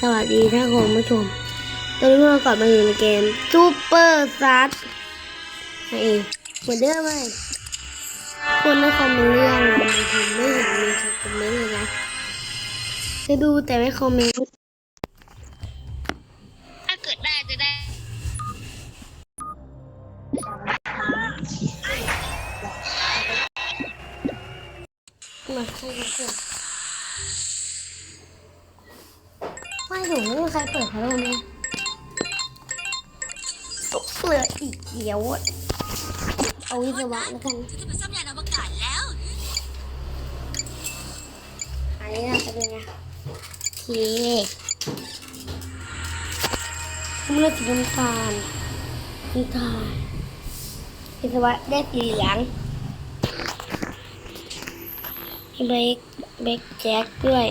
สวัสดีท่านผู้ชม ตอนนี้เรากลับมาอยู่ในเกมซูเปอร์ซัดนั่นเองเหมือนเดิมเลยคนในคอมเมนต์เรื่องบางทีไม่เห็นมีใครคอมเมนต์เลยนะจะดูแต่ไม่คอมเมนต์ถ้าเกิดได้จะได้มาให้ทุกคน ไม่ถูกไม่มีใครเปิดพัดลมเลยตกเหลืออีกเดียวเอาวิศวะแล้วกันจะไปซ่อมยานอวกาศแล้ว อันนี้น่าจะเป็นไงโอเคทำเลือดสีน้ำตาลน้ำตาลวิศวะได้สีเหลืองเบรกเบรกแจ็คด้วย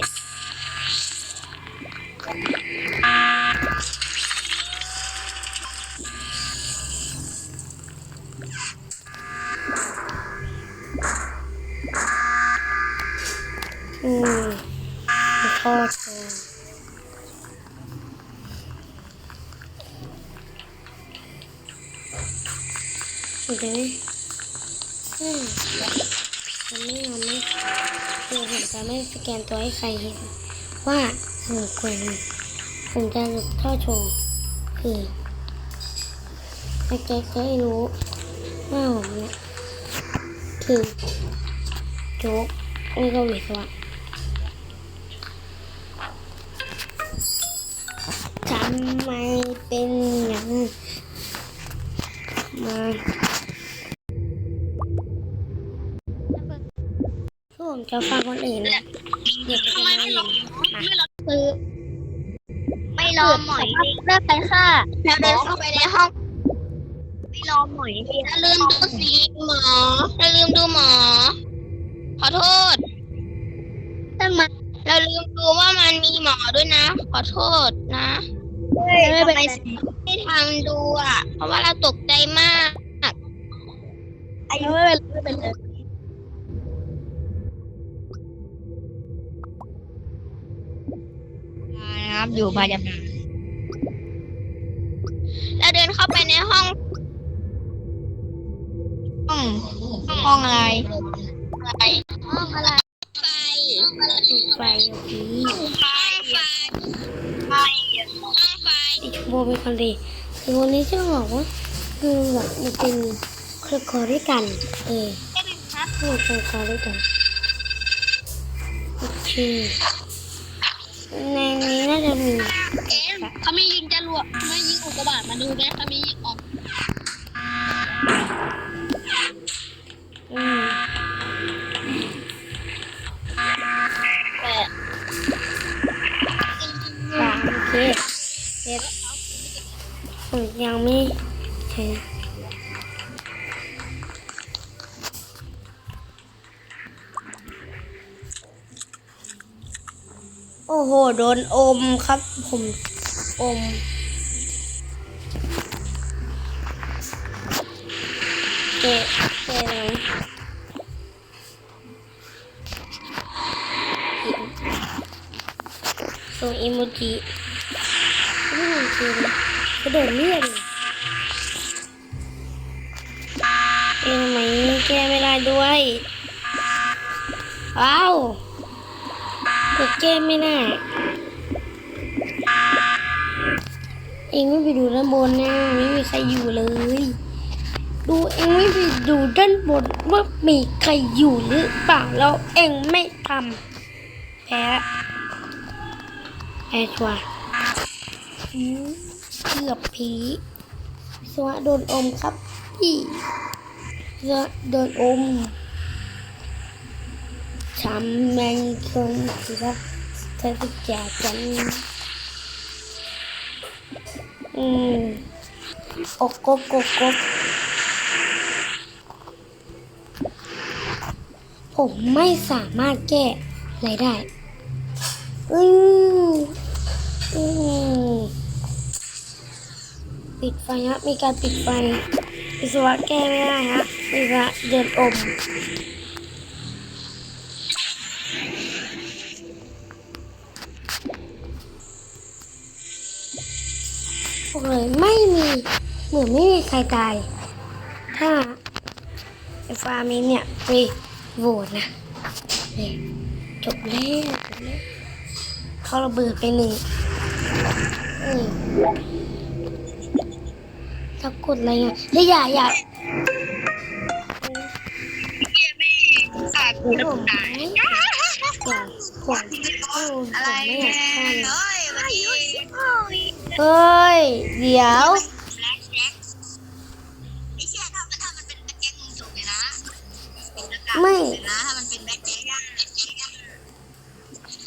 โชว์เห็นไหมอืมมันไม่ยอมไม่คือผมจะไม่สแกนตัวให้ใครเห็นว่าสนุกกว่านี้ผมจะหลุดท่อโชว์คือให้แกจะได้รู้ว่าผมเนี่ยคือโจ๊กนี่ก็วิศวะำไมเป็นอย่างนั้นมาคือผมจะฟังคนอื่นนะเดี๋ยวจะทำไมมาไม่เรีรยอนมาไม่รอคือไม่รอหมอยเลิกไปค่ะแล้วเดินเข้าไปในห้อง ไม่รอหมอยอย่าลืมดูสิหมออย่าลืมดูหมอ ขอโทษทำไมเราลืมดูว่ามันมีหมอด้วยนะ ขอโทษนะ ไม่เป็นไรไม่ทำดูอะ เพราะว่าเราตกใจมากอายุไม่เป็นไม่เป็นไรนะครับอยู่พยาบาลแล้วเดินเข้าไปในห้อง ห้องห้องอะไรอะไรห้องอะไรไฟปิดไฟโอเคไฟไฟไฟห้องไฟ ไอชมพูเป็นคนดีคือวันนี้จะบอกว่าคือแบบมันเป็นเครือข่ายด้วยกัน เออคือเครือข่ายด้วยกันโอเคในนี้น่าจะมีเอ็มเขามียิงจรวดไม่ยิงอุกกาบาตมาดูไหมเขามียิง โดนอมครับ ผมอม เจ๊เจ๊ส่งอีโมจิไม่เห็นจริงกระโดดเลื่อนเองไหมแก้ไม่ได้ด้วยว้าวกดแก้ไม่ได้ เองไม่ไปดูด้านบนนะไม่มีใครอยู่เลย ดูเองไม่ไปดูด้านบนว่ามีใครอยู่หรือเปล่าแล้วเองไม่ทำแพ้แพ้ชัวร์เกือบผีสวะโดนอมครับพี่สวะโดนอมทำแมงคงสิว่าถ้าจะแจกกัน อืมอกกกกกกผมไม่สามารถแก้อะไรได้ อืมอืมปิดไฟฮะ มีการปิดไฟวิศวะแก้ไม่ได้ฮะวิศวะเดินอม บอกเลยไม่มีเหมือนไม่มีใครตาย ถ้าไอ้ฟาร์มินเนี่ยไปโหวตนะนี่จบแล้วจบแล้วเขาระเบิดไปหนึ่งอืมถ้ากดอะไรเงี้ยแล้วอย่าอย่าขาดผมไหมผมผมผมผมไม่อยากฆ่าเลยเฮ้ยวันนี้ เฮ้ย เดี๋ยวแล็กแล็กไอ้เชี่ยถ้ามันถ้ามันเป็นแบ็คแจ็คมึงจบเลยนะเป็นหน้ากากไม่เลยนะถ้ามันเป็นแบ็คแจ็คอะแบ็คแจ็คอะ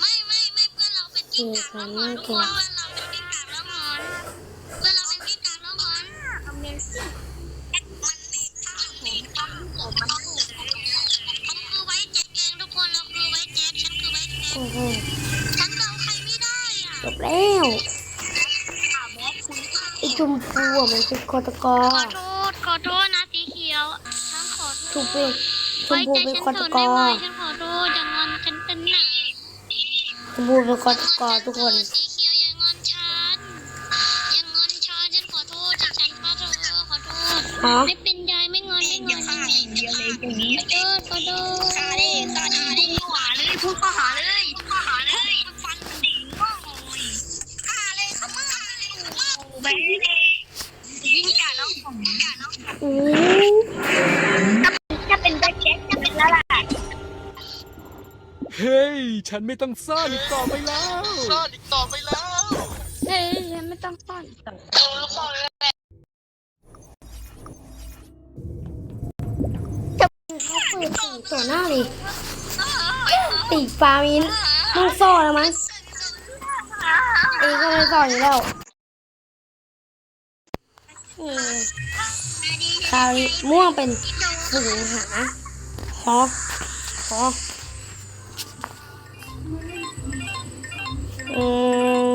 ไม่ไม่ไม่เพื่อนเราเป็นกิ้งก่าแล้วหมอนทุกคน เป็นคอตกอขอโทษ ขอโทษนะสีเขียวฉันขอโทถูกษเป็นชมไว้พูใจเป็นฉันคอตเถอะกได้อไหมฉันขอโทษอย่างอนฉันเป็นหนาชมพูเป็นคอตกอทุกคนสีเขียวอย่างอนฉันอย่างอนฉันฉันขอโทษที่ฉันพลาดเธอขอโทษฮะไม่เป็นไรไม่งอนไม่งอนไม่งอนเดียวเลยตรงนี้ขอโทษขอโทษ ฉันไม่ต้องซ่อนอีกต่อไปแล้วซ่อนอีกต่อไปแล้วเฮ้ยฉันไม่ต้องซ่อนเออซ่อนเลยเขาเปิดสีต่อหน้าเลยตีฟ้ามินต้องซ่อนแล้วมั้งเองก็ไม่ซ่อนอยู่แล้วอืมคราวนี้ม่วงเป็นสิงหาฮอฮอ อืม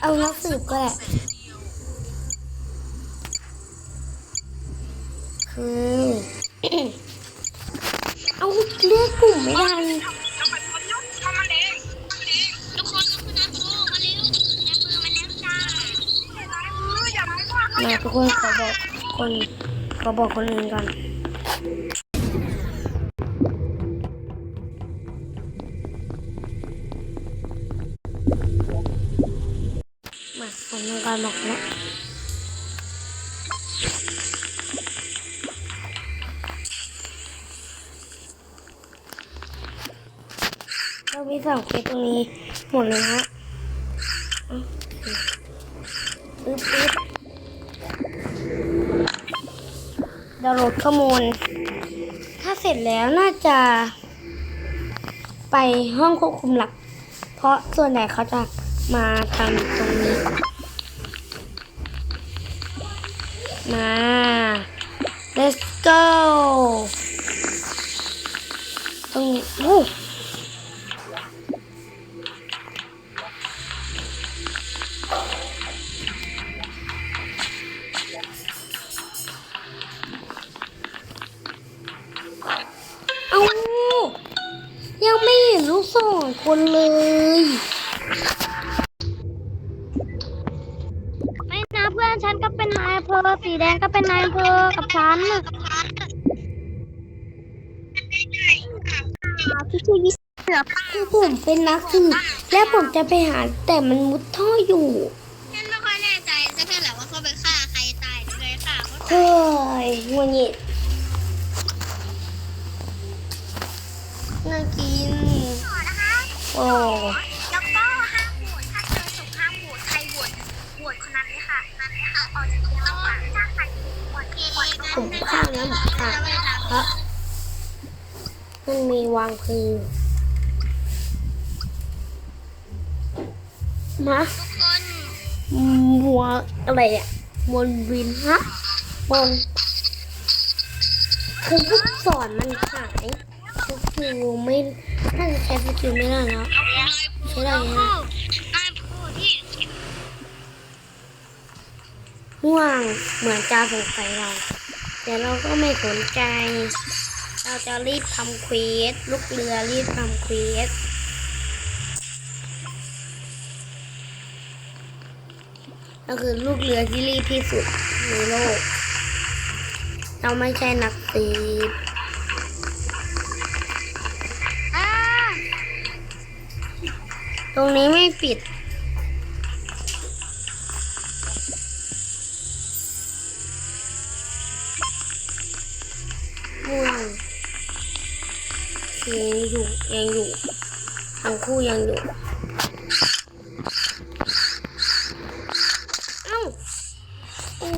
เอานักสืบก็แหละคือเอาเลือกกลุ่มไม่ได้มาทุกคนขอบอกคนขอบอกคนอื่นก่อน ผมทำการบอกแล้วเรามีสองเคสตรงนี้หมดเลยนะอึ๊บปึ๊บดาวน์โหลดข้อมูล ถ้าเสร็จแล้วน่าจะ ไปห้องควบคุมหลัก เพราะส่วนใหญ่เขาจะมาทำตรงนี้ มา let's go ตรงนี้โอ้เอ้ยังไม่เห็นลูกสองคนเลย สีแดงก็เป็นนายอำเภอกับฉันพี่ชื่อวิเสือคือผมเป็นนักสืบและผมจะไปหาแต่มันมุดท่ออยู่ฉันไม่ค่อยแน่ใจสักแค่แหละว่าเขาไปฆ่าใครตายหรือใครฆ่าเขาเฮ้ยงวงงิดน่ากินต่อนะคะโอ้ ผมข้างแล้วผมข้างเพราะมันมีวางพือมามัวอะไรอะมนวินฮะมนคือลูกศรมันหายสกิลไม่น่าจะใช้สกิลไม่ได้แล้วใช่ได้ไห ห่วงเหมือนจะสงสัยเรา แต่เราก็ไม่สนใจ เราจะรีบทำเควสลูกเรือรีบทำเควสก็คือลูกเรือที่รีบที่สุดในโลก เราไม่ใช่นักตีบตรงนี้ไม่ปิด ยังอยู่ยังอยู่ทั้งคู่ยังอยู่เอ้าโอื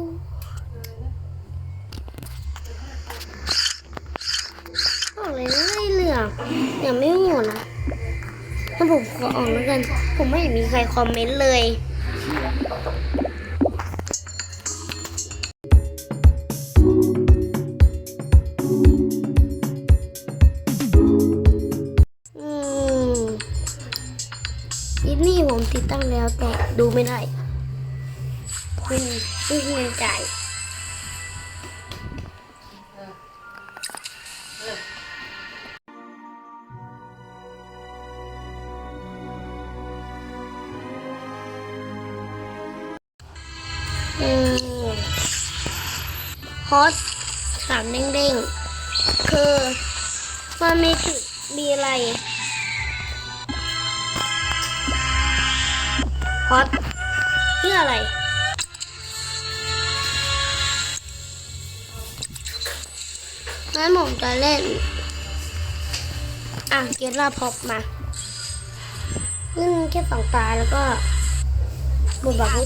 มบอกเลยไม่เหลืองยังไม่หมดนะถ้าผมขอออกแล้วกัน ผมไม่เห็นมีใครคอมเมนต์เลย ดูไม่ได้ไม่มีไม่มีเงินจ่ายอืมฮอตสามเด้งๆคือมันมีจุด อตเพื่ออะไร งั้นผมจะเล่น อะเกตลาพอปมาขึ้นแค่สองตาแล้วก็บนแบบนี้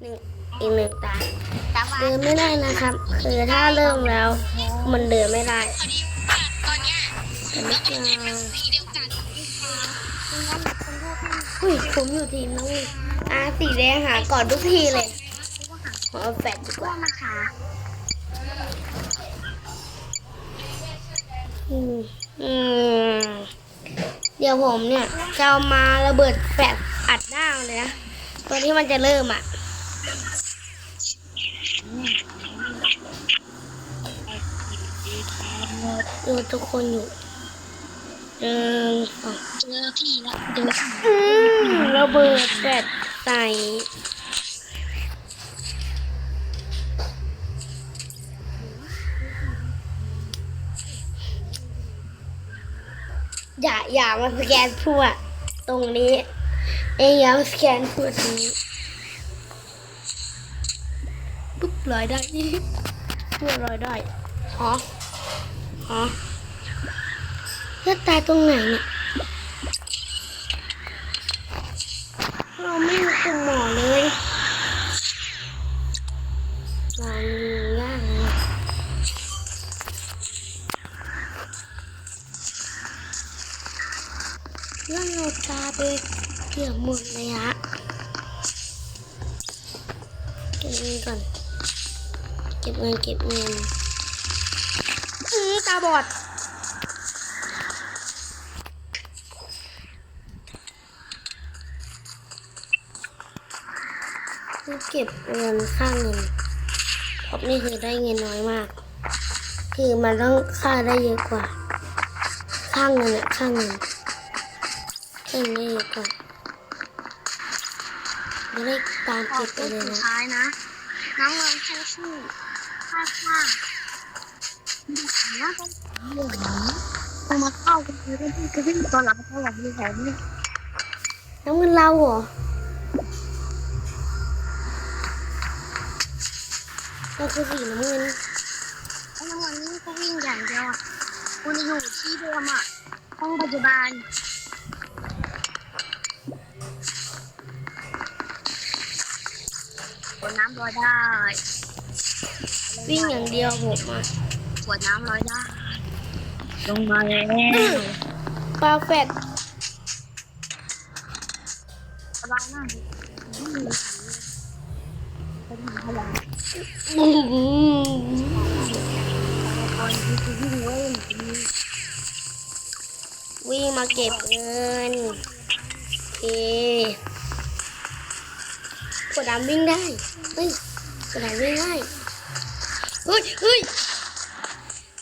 หนึ่งอีกหนึ่งตาแต่ว่าเดินไม่ได้นะครับ คือถ้าเริ่มแล้ว มันเดินไม่ได้พอดีว่าตอนเนี้ยแต่ไม่เจอ สีเดียวกันกับลูกค้าดังนั้นคนพวกนี้อุ้ยผมอยู่ทีมน้องวิอะสีแดงหาก่อนทุกทีเลยขอแฟดดีกว่ากมาหาอืมอืมเดี๋ยวผมเนี่ยจะามาระเบิดแฟดอัดหน้าเลยนะตอนที่มันจะเริ่มอะดูทุกคนอยู่ หนึ่งสองเจอที่ละเจอที่อืมระเบิดแฟดใส่อย่าอย่ามาสแกนทั่วตรงนี้เองอย่ามาสแกนทั่วตรงนี้ปุ๊บลอยได้ทั่วลอยได้ฮะฮะ เลือดตายตรงไหนเนี่ย เราไม่มีคุณหมอเลยลองดูยากเลยเรื่องเราตาไปเกือบหมดเลยฮะเก็บเงินก่อน เก็บเงินเก็บเงินอือตาบอด เก็บเงินค่าเงินเพราะนี่คือได้เงินน้อยมาก คือมันต้องค่าได้เยอะกว่า ค่าเงินอะค่าเงินค่าเงินได้เยอะกว่าไม่ได้ตามขอเก็บไปตัวเลยสุดนะท้ายนะน้องลองชื่อชื่อค่าค่าดูนะต้องเหลืองต้องมาเข้ากันเลยก็ที่กระวิ่งตอนหลังเขาหลังมีแผลนี่น้ำเงินเราเหรอ เราคือสีน้ำเงินไอ้รางวัลนี้ก็วิ่งอย่างเดียวอะคุณจะอยู่ที่เดิมอะห้องปัจจุบันขวดน้ำลอยได้ วิ่งอย่างเดียวผมอะขวดน้ำลอยได้ ลงมาแล้วปลาแฟด วิ่งมาเก็บเงินเคกดดำวิ่งได้ เฮ้ยกดดำวิ่งได้ เฮ้ยเฮ้ย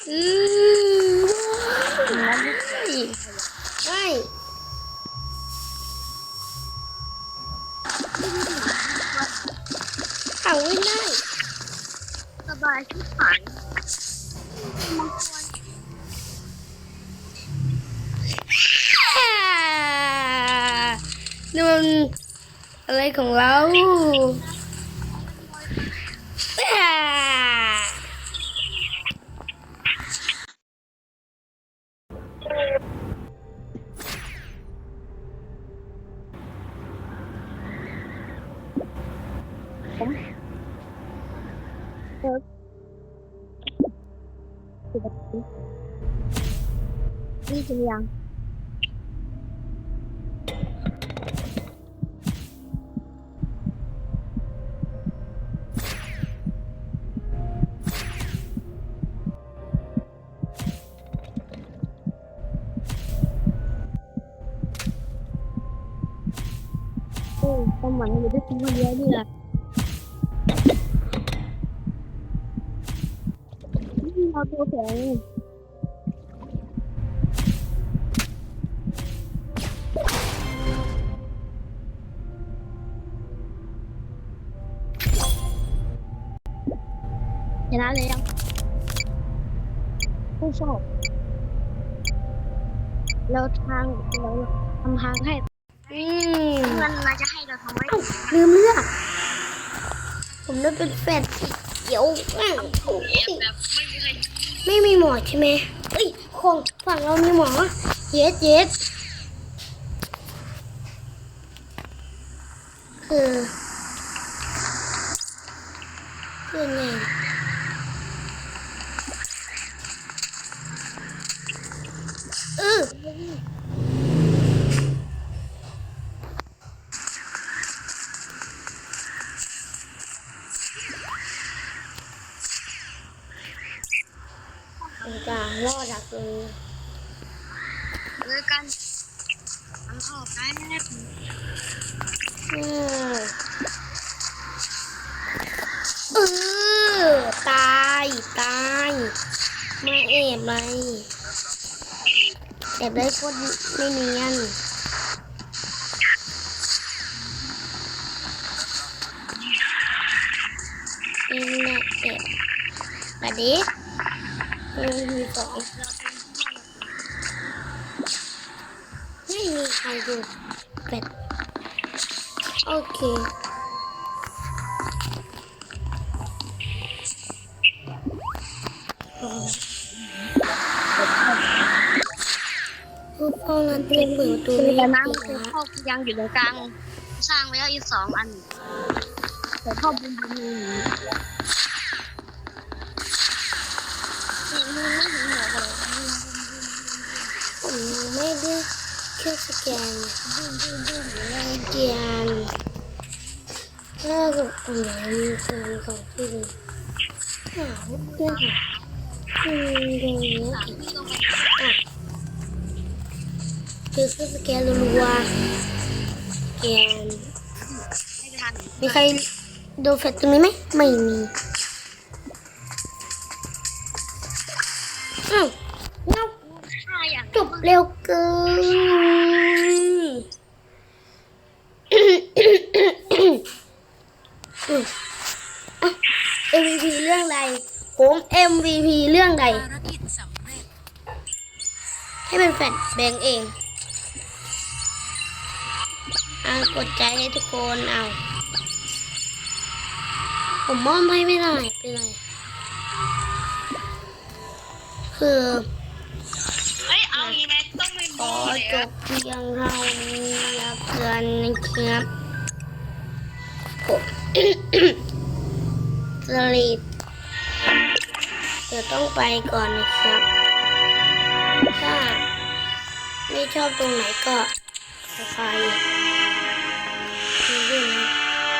อืมได้เอาวิ่งได้ ชิบหายมังกรอ่านี่มันอะไรของเรา นี่จริงยังโอ้สมองอยู่ด้วยตัวเดียวนี่แผู้ชอบเราทางเราทำทางให้อืมมันมาจะให้เราทำไว้เอ้าลืมเลือกผมได้เป็นแฟนสีเขียวอ้าวโอ้ยแบบไม่มีใครไม่มีหมอใช่ไหมเอ้ยของฝั่งเรามีหมอเย็ดเย็ดคือคือไงเออมันจะรอดจากตรงนี้ เจอกันทำออกได้แน่ อืม เออตายตายไม่เอบเลยแอบได้โคตรไม่เนียนนี่แหละเอบมาดิมันมีสอง พวกพ่อเราเตรียมเปิดประตูคือไม่แต่ได้น้ำปิดคือพ่อยังอยู่ตรงกลาง สร้างไว้แล้วอีกสองอันแต่พ่อบุญบุญนี่นี่ไม่เห็นหัวเลยผมไม่ได้แค่สแกนสแกนถ้าเกิดผมอยากมีสแกนของที่ดีหาเพื่อนหาอืมตรงนี้อะ คือเครื่อสแกนรัวแกนมีใครดูแฟลชตรงนี้ไหมไม่มีอ้าวจบเร็วเกิน อะ MVP เรื่องใด ผม MVP เรื่องใด ให้เป็นแฟนแบ่งเองอ่ากดใจให้ทุกคนเอา ผมมอบให้ไม่ได้เป็นไร คือเฮ้ยเอาอย่างนี้ต้องไม่ขอจบเพียงเท่านี้แล้วกันนะครับผม สลิดเดี๋ยวต้องไปก่อนนะครับ ถ้าไม่ชอบตรงไหนก็ไปดูด้วยนะ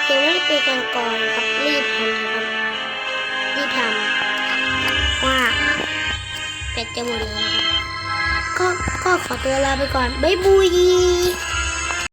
เขียนไม่ไปก่อนก่อนครับรีบทำนะครับรีบทำว่าเป็ดจะหมดแล้วก็ก็ขอตัวลาไปก่อนบ๊ายบาย